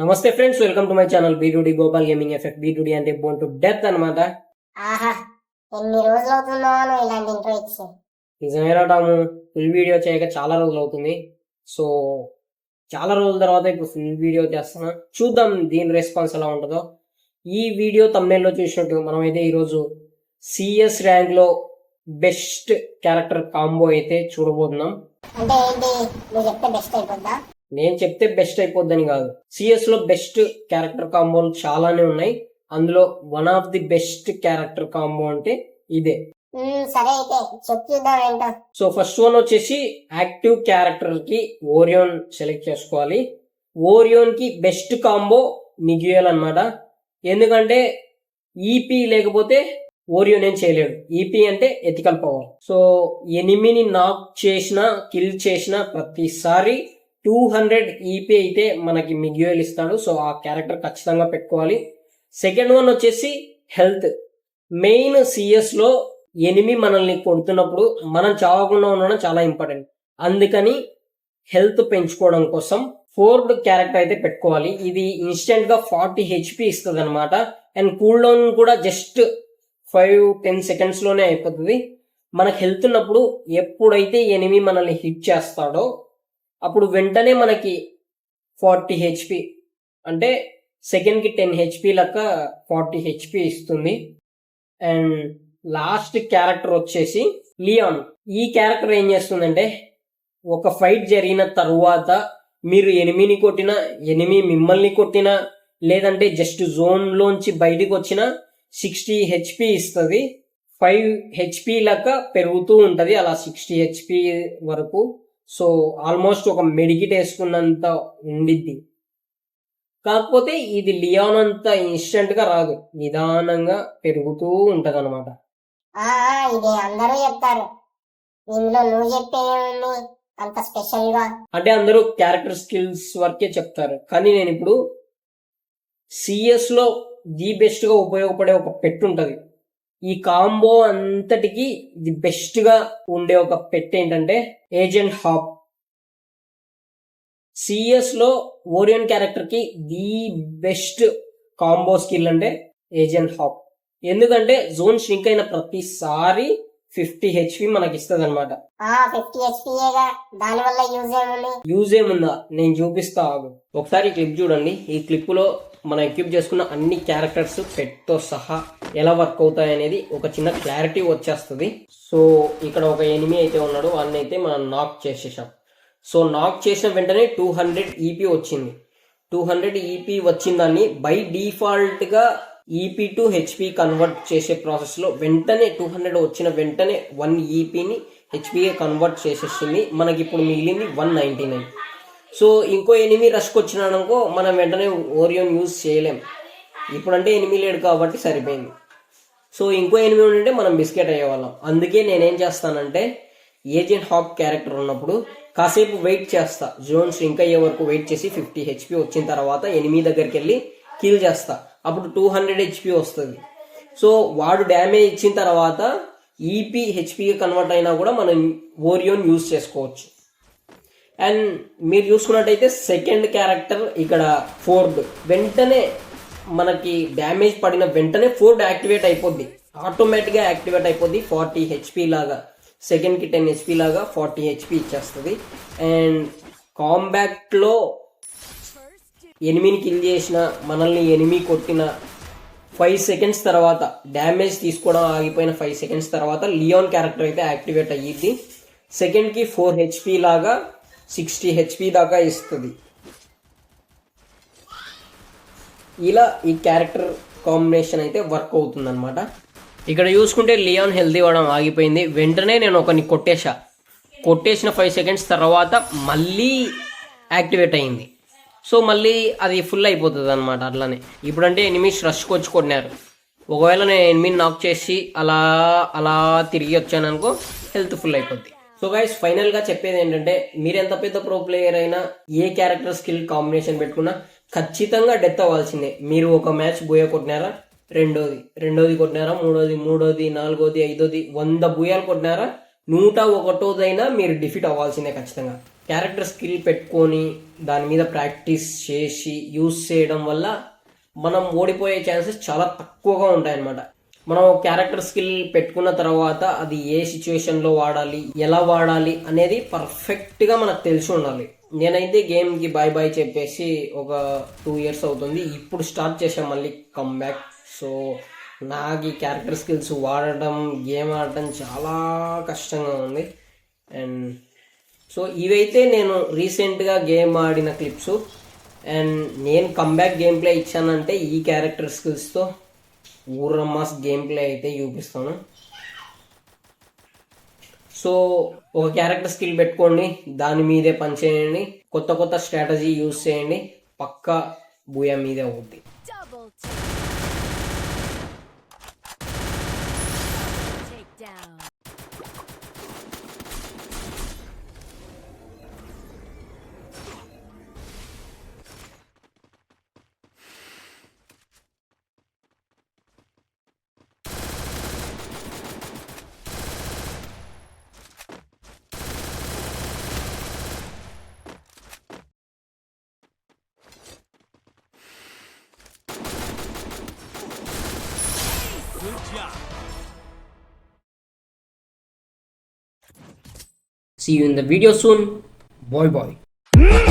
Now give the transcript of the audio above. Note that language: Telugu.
నమస్తే friends welcome to my channel B two D Gopal gaming effect. B two D అంటే బోన్ టు డెత్ అనమాట ఆహా ఎన్ని రోజులు అవుతుందో ఇలాంటి ఇంట్రో ఇచ్చి. నిజమేరా టాము ఫుల్ వీడియో చేయక చాలా రోజులు అవుతుంది. సో చాలా రోజుల తర్వాత ఇప్పుడు ఫుల్ వీడియో చేస్తున్నా. చూద్దాం దీని రెస్పాన్స్ ఎలా ఉంటుందో. ఈ వీడియో తమిళలో చూసినట్టు మనమైతే ఈరోజు సిఎస్ ర్యాంక్లో బెస్ట్ క్యారెక్టర్ కాంబో అయితే చూడబోతున్నాం. అంటే ఏంటి? నువ్వు చెప్తే బెస్ట్ అయిపోద్దా? నేను చెప్తే బెస్ట్ అయిపోద్దని కాదు. సిఎస్లో బెస్ట్ క్యారెక్టర్ కాంబోలు చాలానే ఉన్నాయి. అందులో one of the best character combo అంటే ఇదే. ఉమ్, సరే అయితే చెప్పు చూద్దాం ఏంటో. సో ఫస్ట్ వన్ వచ్చేసి యాక్టివ్ క్యారెక్టర్కి ఓరియోన్ సెలెక్ట్ చేసుకోవాలి. ఓరియోన్కి బెస్ట్ కాంబో మిగియల్ అన్నమాట ఎందుకంటే ఈపీ లేకపోతే ఓరియోన్ ఏం చేయలేడు. ఈపీ అంటే ఎథికల్ పవర్ సో ఎనిమిని నాక్ చేసిన కిల్ చేసిన ప్రతిసారి టూ హండ్రెడ్ ఈపీ అయితే మనకి మిగ్యూయల్ ఇస్తాడు. సో ఆ క్యారెక్టర్ ఖచ్చితంగా పెట్టుకోవాలి. సెకండ్ వన్ వచ్చేసి హెల్త్. మెయిన్ సిఎస్లో ఎనిమి మనల్ని కొడుతున్నప్పుడు మనం చావకుండా ఉండడం చాలా ఇంపార్టెంట్. అందుకని హెల్త్ పెంచుకోవడం కోసం ఫోర్డ్ క్యారెక్టర్ అయితే పెట్టుకోవాలి. ఇది ఇన్స్టెంట్గా ఫార్టీ హెచ్పి ఇస్తుంది అనమాట అండ్ కూల్ డౌన్ కూడా జస్ట్ ఫైవ్ టెన్ సెకండ్స్లోనే అయిపోతుంది. మనకు హెల్త్ ఉన్నప్పుడు ఎప్పుడైతే ఎనిమి మనల్ని హిట్ చేస్తాడో అప్పుడు వెంటనే మనకి ఫార్టీ హెచ్పి అంటే సెకండ్కి టెన్ హెచ్పి లెక్క ఫార్టీ హెచ్పి ఇస్తుంది. అండ్ లాస్ట్ క్యారెక్టర్ వచ్చేసి లియాన్. ఈ క్యారెక్టర్ ఏం చేస్తుందంటే ఒక ఫైట్ జరిగిన తరువాత మీరు ఎనిమిని కొట్టినా ఎనిమి మిమ్మల్ని కొట్టినా లేదంటే జస్ట్ జోన్లోంచి బయటికి వచ్చిన సిక్స్టీ హెచ్పి ఇస్తుంది. ఫైవ్ హెచ్పి లెక్క పెరుగుతూ ఉంటుంది అలా సిక్స్టీ హెచ్పి వరకు. సో ఆల్మోస్ట్ ఒక మెడికిట్ వేసుకున్నంత ఉండిద్ది. కాకపోతే ఇది లియాన్ అంత ఇన్స్టెంట్గా రాదు. నిదానంగా పెరుగుతూ ఉంటది అనమాట ఆ ఆ, ఇది అందరూ చెప్తారు. ఇందులో నువ్వు చెప్పేది అంత స్పెషల్గా అంటే అందరూ క్యారెక్టర్ స్కిల్స్ వరకే చెప్తారు. కానీ నేను ఇప్పుడు సిఎస్లో ది బెస్ట్గా ఉపయోగపడే ఒక పెట్ ఉంటది. ఈ కాంబో అంతటికి ది బెస్ట్గా ఉండే ఒక పెట్ ఏంటంటే ఏజెంట్ హాప్ సిఎస్లో ఓరియన్ క్యారెక్టర్కి ది బెస్ట్ కాంబో స్కిల్ అంటే ఏజెంట్ హాప్ ఎందుకంటే జోన్ ష్రింక్ అయిన ప్రతిసారి ఫిఫ్టీ హెచ్పి మనకి ఇస్తుంది అనమాట యూజ్ ఏముంది? నేను చూపిస్తా ఒకసారి క్లిప్ చూడండి. ఈ క్లిప్లో మనం ఎక్విప్ చేసుకున్న అన్ని క్యారెక్టర్స్ పెట్తో సహా ఎలా వర్క్ అవుతాయి అనేది ఒక చిన్న క్లారిటీ వచ్చేస్తుంది. సో ఇక్కడ ఒక ఎనిమి అయితే ఉన్నాడు. వాడిని అయితే మనం నాక్ చేసేసాం. సో నాక్ చేసిన వెంటనే టూ హండ్రెడ్ ఈపీ వచ్చింది. టూ హండ్రెడ్ ఈపీ వచ్చిన దాన్ని బై డిఫాల్ట్గా ఈపీ టు హెచ్పి కన్వర్ట్ చేసే ప్రాసెస్లో వెంటనే టూ హండ్రెడ్ వచ్చిన వెంటనే వన్ ఈపీని హెచ్పిఏ కన్వర్ట్ చేసేసింది మనకి ఇప్పుడు మిగిలింది వన్ నైన్టీ నైన్ సో ఇంకో ఎనిమి రష్కి వచ్చినాడనుకో మనం వెంటనే ఓరియోన్ యూజ్ చేయలేం. ఇప్పుడంటే ఎనిమి లేడు కాబట్టి సరిపోయింది. సో ఇంకో ఎనిమి ఉంటే మనం బిస్కెట్ అయ్యేవాళ్ళం. అందుకే నేనేం చేస్తానంటే ఏజెంట్ హాప్ క్యారెక్టర్ ఉన్నప్పుడు కాసేపు వెయిట్ చేస్తా. జోన్ ఇంకా అయ్యే వరకు వెయిట్ చేసి ఫిఫ్టీ హెచ్పి వచ్చిన తర్వాత ఎనిమిది దగ్గరికి వెళ్ళి కిల్ చేస్తా. అప్పుడు టూ హండ్రెడ్ హెచ్పి వస్తుంది. సో వాడు డ్యామేజ్ ఇచ్చిన తర్వాత ఈపీ హెచ్పికి కన్వర్ట్ అయినా కూడా మనం ఓరియోన్ యూజ్ చేసుకోవచ్చు. అండ్ మీరు చూసుకున్నట్టయితే సెకండ్ క్యారెక్టర్ ఇక్కడ ఫోర్డ్ వెంటనే మనకి డ్యామేజ్ పడిన వెంటనే ఫోర్డ్ యాక్టివేట్ అయిపోద్ది. ఆటోమేటిక్గా యాక్టివేట్ అయిపోద్ది ఫార్టీ హెచ్పి లాగా. సెకండ్కి టెన్ హెచ్పి లాగా ఫార్టీ హెచ్పి ఇచ్చేస్తుంది. అండ్ కాంబ్యాక్ట్లో ఎనిమిని కిల్ చేసిన మనల్ని ఎనిమి కొట్టిన ఫైవ్ సెకండ్స్ తర్వాత డ్యామేజ్ తీసుకోవడం ఆగిపోయిన ఫైవ్ సెకండ్స్ తర్వాత లియోన్ క్యారెక్టర్ అయితే యాక్టివేట్ అయ్యిద్ది. సెకండ్కి ఫోర్ హెచ్పి లాగా సిక్స్టీ హెచ్పి దాకా ఇస్తుంది. ఇలా ఈ క్యారెక్టర్ కాంబినేషన్ అయితే వర్క్ అవుతుందన్నమాట. ఇక్కడ చూసుకుంటే లియాన్ హెల్దీ అవ్వడం ఆగిపోయింది. వెంటనే నేను ఒకరిని కొట్టేశా. కొట్టేసిన ఫైవ్ సెకండ్స్ తర్వాత మళ్ళీ యాక్టివేట్ అయింది. సో మళ్ళీ అది ఫుల్ అయిపోతుంది అనమాట అట్లానే. ఇప్పుడంటే ఎనిమిస్ రష్కి వచ్చి కొట్టినారు. ఒకవేళ నేను ఎనిమిది నాక్ చేసి అలా అలా తిరిగి వచ్చాను అనుకో హెల్త్ ఫుల్ అయిపోద్ది. సో గైస్ ఫైనల్గా చెప్పేది ఏంటంటే మీరు ఎంత పెద్ద ప్రో ప్లేయర్ అయినా ఏ క్యారెక్టర్ స్కిల్ కాంబినేషన్ పెట్టుకున్నా ఖచ్చితంగా డెత్ అవ్వాల్సిందే. మీరు ఒక మ్యాచ్ బోయ కొట్టినారా? రెండోది. రెండోది కొట్టినారా? మూడోది. మూడోది నాలుగోది ఐదోది వంద బూయాలు కొట్టినారా? నూట ఒకటోదైనా మీరు డిఫీట్ అవ్వాల్సిందే ఖచ్చితంగా. క్యారెక్టర్ స్కిల్ పెట్టుకొని దాని మీద ప్రాక్టీస్ చేసి యూస్ చేయడం వల్ల మనం ఓడిపోయే ఛాన్సెస్ చాలా తక్కువగా ఉంటాయన్నమాట. మనం క్యారెక్టర్ స్కిల్ పెట్టుకున్న తర్వాత అది ఏ సిచ్యువేషన్లో వాడాలి ఎలా వాడాలి అనేది పర్ఫెక్ట్గా మనకు తెలిసి ఉండాలి. నేనైతే గేమ్కి బాయ్ బాయ్ చెప్పేసి ఒక టూ ఇయర్స్ అవుతుంది. ఇప్పుడు స్టార్ట్ చేసాం మళ్ళీ కమ్బ్యాక్ సో నాకు ఈ క్యారెక్టర్ స్కిల్స్ వాడటం గేమ్ ఆడటం చాలా కష్టంగా ఉంది. అండ్ సో ఇవైతే నేను రీసెంట్గా గేమ్ ఆడిన క్లిప్స్ అండ్ నేను కంబ్యాక్ గేమ్ ప్లే ఇచ్చానంటే ఈ క్యారెక్టర్ స్కిల్స్తో ఊరమ్మాస్ గేమ్ ప్లే అయితే చూపిస్తాను. సో ఒక క్యారెక్టర్ స్కిల్ పెట్టుకోండి దాని మీదే పనిచేయండి కొత్త కొత్త స్ట్రాటజీ యూస్ చేయండి పక్క బూయా మీదే అవుద్ది. See you in the video soon. Bye bye. Hmm?